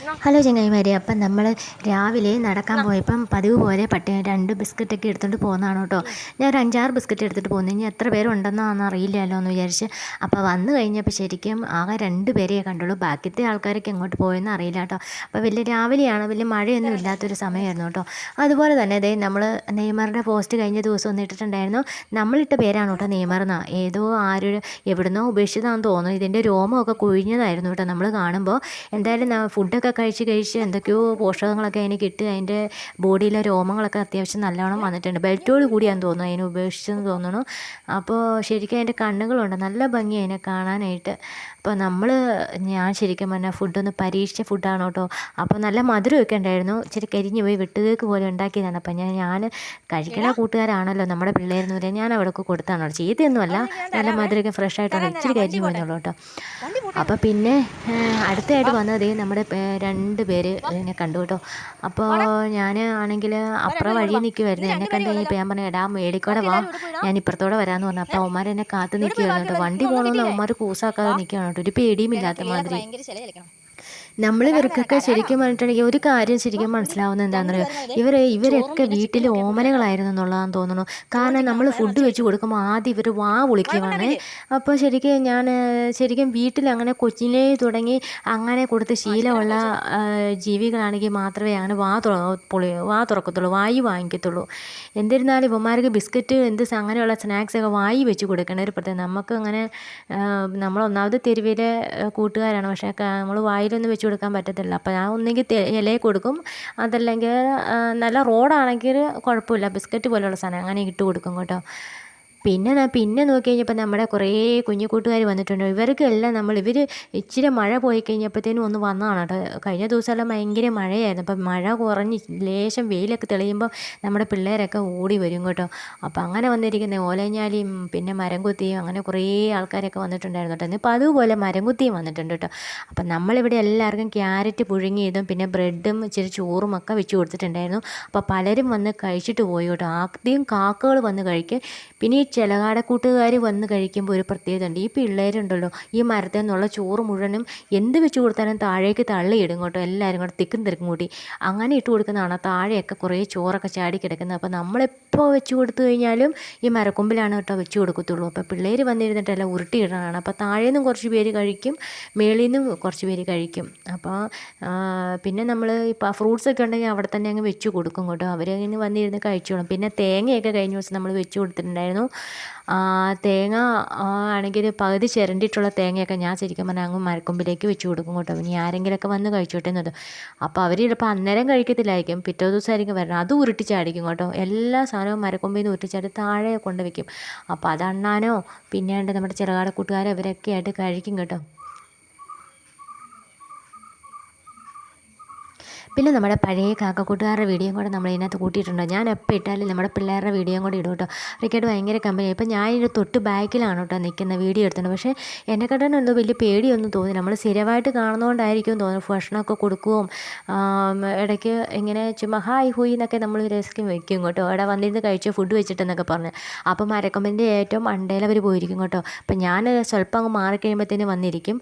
Hello ചങ്ങായിമാരെ അപ്പം നമ്മൾ രാവിലെ നടക്കാൻ പോയപ്പം പതിവ് പോലെ പട്ടി രണ്ട് ബിസ്ക്കറ്റൊക്കെ എടുത്തുകൊണ്ട് പോകുന്നതാണ് കേട്ടോ. ഞാൻ ഒരു അഞ്ചാറ് ബിസ്ക്കറ്റ് എടുത്തിട്ട് പോകുന്നു ഇനി എത്ര പേരുണ്ടെന്നാണെന്ന് അറിയില്ലല്ലോ എന്ന് വിചാരിച്ച്. അപ്പോൾ വന്നു കഴിഞ്ഞപ്പോൾ ശരിക്കും ആകെ രണ്ട് പേരെയേ കണ്ടുള്ളൂ. ബാക്കിത്തെ ആൾക്കാരൊക്കെ എങ്ങോട്ട് പോയെന്ന് അറിയില്ല കേട്ടോ. അപ്പോൾ വലിയ രാവിലെയാണ് വലിയ മഴയൊന്നും ഇല്ലാത്തൊരു സമയമായിരുന്നു കേട്ടോ. അതുപോലെ തന്നെ അതേ നമ്മൾ നെയ്മറിന്റെ പോസ്റ്റ് കഴിഞ്ഞ ദിവസം ഒന്ന് ഇട്ടിട്ടുണ്ടായിരുന്നു. നമ്മളിട്ട പേരാണ് കേട്ടോ നെയ്മർ ഏതോ ആര് എവിടുന്നോ ഉപേക്ഷിച്ചതാണെന്ന് തോന്നുന്നു. ഇതിന്റെ രോമമൊക്കെ കുഴിഞ്ഞതായിരുന്നു കേട്ടോ നമ്മൾ കാണുമ്പോൾ. എന്തായാലും ന- ഫുഡൊക്കെ കഴിച്ച് കഴിച്ച് എന്തൊക്കെയോ പോഷകങ്ങളൊക്കെ അതിന് കിട്ടി. അതിന്റെ ബോഡിയിലെ രോമങ്ങളൊക്കെ അത്യാവശ്യം നല്ലോണം വന്നിട്ടുണ്ട്. ബെൽറ്റോട് കൂടിയാന്ന് തോന്നുന്നു അതിന് ഉപേക്ഷിച്ചെന്ന് തോന്നുന്നു. അപ്പോൾ ശരിക്കും അതിന്റെ കണ്ണുകളുണ്ട്. നല്ല ഭംഗി അതിനെ കാണാനായിട്ട്. അപ്പോൾ നമ്മൾ ഞാൻ ശരിക്കും പറഞ്ഞാൽ ഫുഡൊന്ന് പരീക്ഷിച്ച ഫുഡാണ് കേട്ടോ. അപ്പോൾ നല്ല മധുരമൊക്കെ ഉണ്ടായിരുന്നു. ഇച്ചിരി കരിഞ്ഞു പോയി വിട്ടുകേക്ക് പോലെ ഉണ്ടാക്കിയതാണ്. അപ്പം ഞാൻ ഞാൻ കഴിക്കണ കൂട്ടുകാരാണല്ലോ നമ്മുടെ പിള്ളേരെന്ന് പറയാൻ ഞാൻ അവിടെയൊക്കെ കൊടുത്താണ് ചീത്തയൊന്നുമല്ല നല്ല മധുരമൊക്കെ ഫ്രഷ് ആയിട്ടുണ്ട് ഇച്ചിരി കരിഞ്ഞു പോയെന്നുള്ളൂ കേട്ടോ. അപ്പോൾ പിന്നെ അടുത്തായിട്ട് അടുത്തതായിട്ട് വന്നത് നമ്മുടെ രണ്ട് പേര് എന്നെ കണ്ടു കേട്ടോ. അപ്പോൾ ഞാൻ ആണെങ്കിൽ അപ്പുറം വഴി നിൽക്കുമായിരുന്നു എന്നെ കണ്ടു കഴിഞ്ഞപ്പോൾ ഞാൻ പറഞ്ഞു എടാ മേടിക്കോടെ വാ. ഞാൻ ഇപ്പുറത്തോടെ വരാമെന്ന് പറഞ്ഞു. അപ്പോൾ അവന്മാർ എന്നെ കാത്ത് നിൽക്കുകയാണ് കേട്ടോ. വണ്ടി പോകണമെന്ന് അവന്മാർ കൂസാക്കാതെ നിൽക്കുകയാണ് കേട്ടോ. ഒരു പേടിയും ഇല്ലാത്ത മാതിരി. നമ്മൾ ഇവർക്കൊക്കെ ശരിക്കും പറഞ്ഞിട്ടുണ്ടെങ്കിൽ ഒരു കാര്യം ശരിക്കും മനസ്സിലാവുന്നത് എന്താണെന്നറിയോ? ഇവർ ഇവരൊക്കെ വീട്ടിൽ ഓമനകളായിരുന്നു എന്നുള്ളതാന്ന് തോന്നുന്നു. കാരണം നമ്മൾ ഫുഡ് വെച്ച് കൊടുക്കുമ്പോൾ ആദ്യം ഇവർ വാ വിളിക്കുവാണ്. അപ്പോൾ ശരിക്കും ഞാൻ ശരിക്കും വീട്ടിൽ അങ്ങനെ കൊച്ചിനെ തുടങ്ങി അങ്ങനെ കൊടുത്ത് ശീലമുള്ള ജീവികളാണെങ്കിൽ മാത്രമേ അങ്ങനെ വാ തുറ വാ തുറക്കത്തുള്ളൂ വായി വാങ്ങിക്കത്തുള്ളൂ. എന്നിരുന്നാലും ഇവന്മാർക്ക് ബിസ്ക്കറ്റ് എന്ത് അങ്ങനെയുള്ള സ്നാക്സൊക്കെ വായി വെച്ച് കൊടുക്കേണ്ട ഒരു പ്രത്യേകം നമുക്ക് അങ്ങനെ നമ്മൾ ഒന്നാമത് തെരുവിലെ കൂട്ടുകാരാണ്. പക്ഷേ നമ്മൾ വായിലൊന്നും വെച്ച് കൊടുക്കാൻ പറ്റത്തില്ല. അപ്പോൾ ഞാൻ ഒന്നെങ്കിൽ ഇലയിൽ കൊടുക്കും. അതല്ലെങ്കിൽ നല്ല റോഡാണെങ്കിൽ കുഴപ്പമില്ല. ബിസ്ക്കറ്റ് പോലെയുള്ള സാധനം അങ്ങനെ ഇട്ട് കൊടുക്കും കേട്ടോ. പിന്നെ പിന്നെ നോക്കി കഴിഞ്ഞപ്പോൾ നമ്മുടെ കുറേ കുഞ്ഞു കൂട്ടുകാർ വന്നിട്ടുണ്ട്. ഇവർക്കെല്ലാം നമ്മൾ ഇവർ ഇച്ചിരി മഴ പോയി കഴിഞ്ഞപ്പോഴത്തേനും ഒന്ന് വന്നതാണ് കേട്ടോ കഴിഞ്ഞ ദിവസമെല്ലാം ഭയങ്കര മഴയായിരുന്നു. അപ്പം മഴ കുറഞ്ഞ് ലേശം വെയിലൊക്കെ തെളിയുമ്പോൾ നമ്മുടെ പിള്ളേരൊക്കെ ഓടി വരും കേട്ടോ. അപ്പോൾ അങ്ങനെ വന്നിരിക്കുന്ന ഓലഞ്ഞാലിയും പിന്നെ മരം കുത്തിയും അങ്ങനെ കുറേ ആൾക്കാരൊക്കെ വന്നിട്ടുണ്ടായിരുന്നു കേട്ടോ ഇന്നിപ്പോൾ അതുപോലെ മരം കുത്തിയും വന്നിട്ടുണ്ട് കേട്ടോ അപ്പം നമ്മളിവിടെ എല്ലാവർക്കും ക്യാരറ്റ് പുഴുങ്ങിയതും പിന്നെ ബ്രെഡും ഇച്ചിരി ചോറും ഒക്കെ വെച്ച് കൊടുത്തിട്ടുണ്ടായിരുന്നു. അപ്പോൾ പലരും വന്ന് കഴിച്ചിട്ട് പോയി കേട്ടോ ആദ്യം കാക്കകൾ വന്ന് കഴിക്കും പിന്നെ ഈ ചിലകാട കൂട്ടുകാർ വന്ന് കഴിക്കുമ്പോൾ ഒരു പ്രത്യേകത ഉണ്ട് ഈ പിള്ളേരുണ്ടല്ലോ ഈ മരത്തിൽ നിന്നുള്ള ചോറ് മുഴുവനും എന്ത് വെച്ച് കൊടുത്താലും താഴേക്ക് തള്ളിയിടും കേട്ടോ. എല്ലാവരും കൂടെ തിക്കും തിരക്കും കൂട്ടി അങ്ങനെ ഇട്ട് കൊടുക്കുന്നതാണ് താഴെയൊക്കെ കുറേ ചോറൊക്കെ ചാടി കിടക്കുന്നത്. അപ്പോൾ നമ്മളെപ്പോൾ വെച്ച് കൊടുത്തു കഴിഞ്ഞാലും ഈ മരക്കൊമ്പിലാണ് കേട്ടോ വെച്ച് കൊടുക്കത്തുള്ളൂ. അപ്പോൾ പിള്ളേർ വന്നിരുന്നിട്ടെല്ലാം ഉരുട്ടിയിടാനാണ് അപ്പോൾ താഴെ നിന്നും കുറച്ച് പേര് കഴിക്കും മേളിൽ നിന്നും കുറച്ച് പേര് കഴിക്കും. അപ്പോൾ പിന്നെ നമ്മൾ ഇപ്പോൾ ഫ്രൂട്ട്സ് ഒക്കെ ഉണ്ടെങ്കിൽ അവിടെ തന്നെ അങ്ങ് വെച്ച് കൊടുക്കും കേട്ടോ. അവരങ്ങനെ വന്നിരുന്ന് കഴിച്ചോളും. പിന്നെ തേങ്ങയൊക്കെ കഴിഞ്ഞ ദിവസം നമ്മൾ വെച്ച് കൊടുത്തിട്ടുണ്ടായിരുന്നു. തേങ്ങ ആണെങ്കിൽ പകുതി ചിരണ്ടിയിട്ടുള്ള തേങ്ങയൊക്കെ ഞാൻ ശരിക്കും പറഞ്ഞാൽ അങ്ങ് മരക്കൊമ്പിലേക്ക് വെച്ച് കൊടുക്കും കേട്ടോ. ഇനി ആരെങ്കിലുമൊക്കെ വന്ന് കഴിച്ചോട്ടെ എന്നത്. അപ്പോൾ അവർ ചിലപ്പോൾ അന്നേരം കഴിക്കത്തില്ലായിരിക്കും. പിറ്റേ ദിവസമായിരിക്കും വരണം അത് ഉരുട്ടിച്ചാടിക്കും കേട്ടോ. എല്ലാ സാധനവും മരക്കൊമ്പിൽ നിന്ന് ഉരുട്ടിച്ചാടി താഴെ കൊണ്ട് വെക്കും അപ്പോൾ അത് അണ്ണാനോ പിന്നെ നമ്മുടെ ചെറുകാട കൂട്ടുകാരോ ഇവരൊക്കെ ആയിട്ട് കഴിക്കും കേട്ടോ. പിന്നെ നമ്മുടെ പഴയ കാക്കക്കൂട്ടുകാരുടെ വീഡിയോ കൂടെ നമ്മൾ ഇതിനകത്ത് കൂട്ടിയിട്ടുണ്ട്? ഞാൻ എപ്പോൾ ഇട്ടാലും നമ്മുടെ പിള്ളേരുടെ വീഡിയോയും കൂടെ ഇടും കേട്ടോ. റിക്കേഡ് ഭയങ്കര കമ്പനി ഇപ്പം ഞാൻ ഇതിന്റെ തൊട്ട് ബാക്കിലാണ് കേട്ടോ നിൽക്കുന്ന വീഡിയോ എടുത്തിട്ടുണ്ട് പക്ഷേ എന്നെ കണ്ടാൽ എന്തോ വലിയ പേടിയൊന്നും തോന്നി. നമ്മൾ സ്ഥിരമായിട്ട് കാണുന്നതുകൊണ്ടായിരിക്കും തോന്നുന്നു ഭക്ഷണമൊക്കെ കൊടുക്കുകയും ഇടയ്ക്ക് ഇങ്ങനെ ചുമ്മാ ഹായ് ഹൂയി എന്നൊക്കെ നമ്മൾ രസിക്കും വയ്ക്കും കേട്ടോ. അവിടെ വന്നിരുന്ന് കഴിച്ച് ഫുഡ് വെച്ചിട്ടെന്നൊക്കെ പറഞ്ഞ്. അപ്പം മരക്കൊമ്പിന്റെ ഏറ്റവും അണ്ടയിൽ അവർ പോയിരിക്കും കേട്ടോ. അപ്പം ഞാൻ സ്വല്പം അങ്ങ് മാറിക്കഴിയുമ്പോഴത്തേന് വന്നിരിക്കും.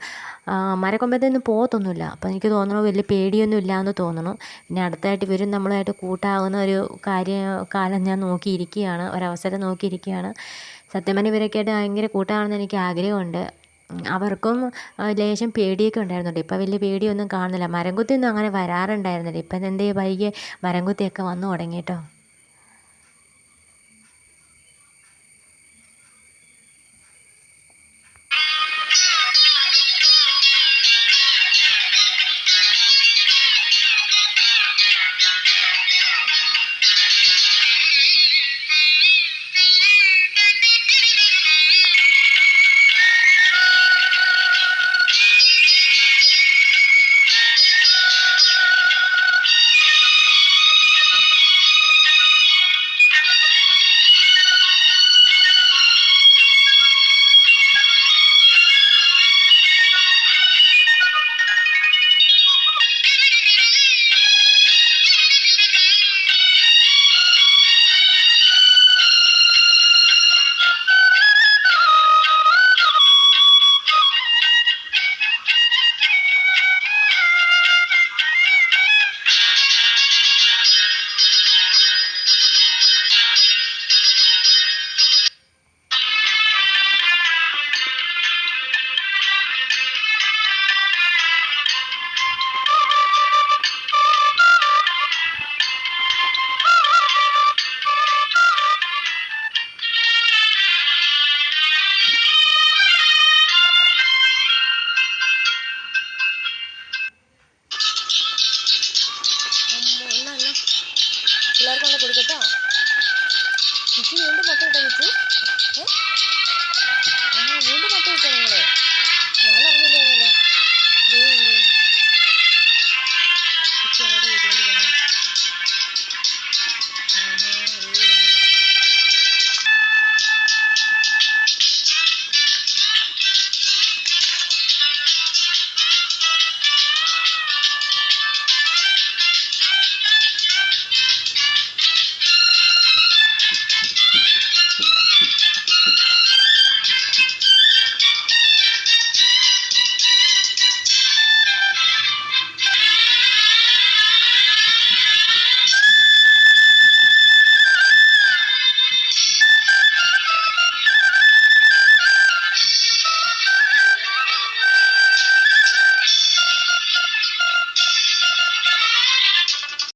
ആ, മരക്കൊമ്പത്തേന്ന് പോകത്തൊന്നുമില്ല. അപ്പം എനിക്ക് തോന്നുന്നു വലിയ പേടിയൊന്നും ഇല്ല എന്ന് തോന്നുന്നു പിന്നെ അടുത്തായിട്ട് ഇവരും നമ്മളായിട്ട് കൂട്ടാകുന്ന ഒരു കാര്യം കാലം ഞാൻ നോക്കിയിരിക്കുകയാണ്. ഒരവസരം നോക്കിയിരിക്കുകയാണ്. സത്യം പറഞ്ഞാൽ ഇവരൊക്കെ ആയിട്ട് ഭയങ്കര കൂട്ടാണെന്ന് എനിക്ക് ആഗ്രഹമുണ്ട്. അവർക്കും ലേശം പേടിയൊക്കെ ഉണ്ടായിരുന്നുണ്ട്. ഇപ്പോൾ വലിയ പേടിയൊന്നും കാണുന്നില്ല. മരംകുത്തിയൊന്നും അങ്ങനെ വരാറുണ്ടായിരുന്നില്ല. ഇപ്പം എന്തേ വൈകിയ മരംകുത്തിയൊക്കെ വന്നു തുടങ്ങി കേട്ടോ. കൊടുക്കട്ടോ കിച്ചു വീണ്ടും മുട്ട ഇട്ടോ കിച്ചു ഏ ആഹാ വീണ്ടും മുട്ട ഇട്ടോ നിങ്ങള് ഞാൻ